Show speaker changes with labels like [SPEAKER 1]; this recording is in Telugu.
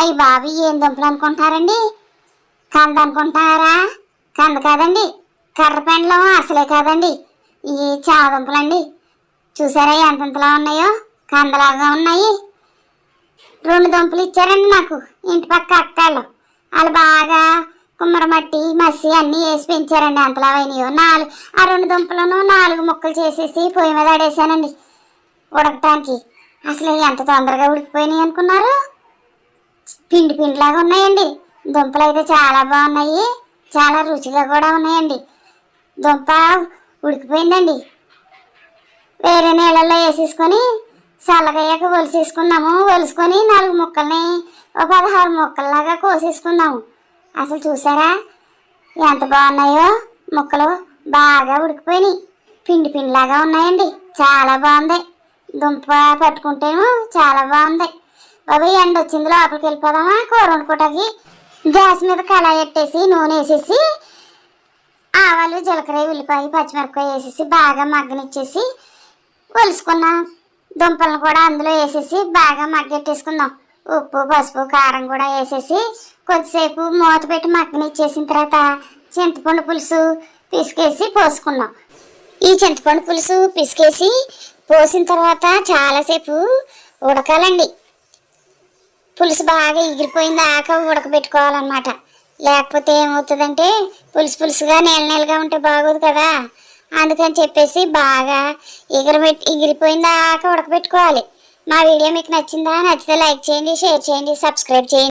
[SPEAKER 1] అయ్యి బాబు ఏం దుంపలు అనుకుంటున్నారండి? కంద అనుకుంటున్నారా? కంద కాదండి కర్ర పెండలం అసలే కాదండి. ఈ చామ దుంపలండి. చూసారా ఎంతలా ఉన్నాయో? కందలాగా ఉన్నాయి. రెండు దుంపలు ఇచ్చారండి నాకు ఇంటి పక్క అక్కళ్ళు వాళ్ళు బాగా కుమ్మరమట్టి మసి అన్నీ వేసి పెంచారండి. అంతలా అయినాయో? నాలుగు ఆ రెండు దుంపలను నాలుగు ముక్కలు చేసేసి పొయ్యి మీద ఆడేసానండి ఉడకటానికి. అసలు ఎంత తొందరగా ఉడికిపోయినాయి అనుకున్నారు? పిండి పిండిలాగా ఉన్నాయండి. దుంపలు అయితే చాలా బాగున్నాయి. చాలా రుచిగా కూడా ఉన్నాయండి. దుంప ఉడికిపోయిందండి. వేరే నీళ్ళల్లో వేసేసుకొని చల్లగయ్యాక ఒలిసేసుకున్నాము ఒలుసుకొని నాలుగు ముక్కల్ని ఒక పదహారు ముక్కల్లాగా కోసేసుకున్నాము అసలు చూసారా? ఎంత బాగున్నాయో. ముక్కలు బాగా ఉడికిపోయినాయి. పిండి పిండిలాగా ఉన్నాయండి. చాలా బాగుంది. దుంప పట్టుకుంటేమో చాలా బాగుంది. బాబు ఎండ వచ్చింది లోపలికి వెళ్ళిపోదామా కూర వండుకోటానికి. గ్యాస్ మీద కళాయి పెట్టేసి నూనె వేసేసి ఆవాలు జీలకర్ర ఉల్లిపాయ పచ్చిమిరపకాయ వేసేసి బాగా మగ్గనిచ్చేసి ఒలుసుకున్న. దుంపలను కూడా అందులో వేసేసి బాగా మగ్గెట్టేసుకుందాం. ఉప్పు పసుపు కారం కూడా వేసేసి కొద్దిసేపు మూత పెట్టి మగ్గనిచ్చేసిన తర్వాత చింతపండు పులుసు పిసికేసి పోసుకున్నాం ఈ చింతపండు పులుసు పిసికేసి పోసిన తర్వాత చాలాసేపు ఉడకాలండి. పులుసు బాగా ఎగిరిపోయింది దాకా ఉడకబెట్టుకోవాలన్నమాట. లేకపోతే ఏమవుతుందంటే పులుసు పులుసుగా నీళ్ళ నీళ్ళగా ఉంటే బాగోదు కదా. అందుకని చెప్పేసి బాగా ఎగిరిపెట్టి ఎగిరిపోయిన దాకా ఉడకబెట్టుకోవాలి. మా వీడియో మీకు నచ్చిందా? నచ్చితే లైక్ చేయండి షేర్ చేయండి సబ్స్క్రైబ్ చేయండి.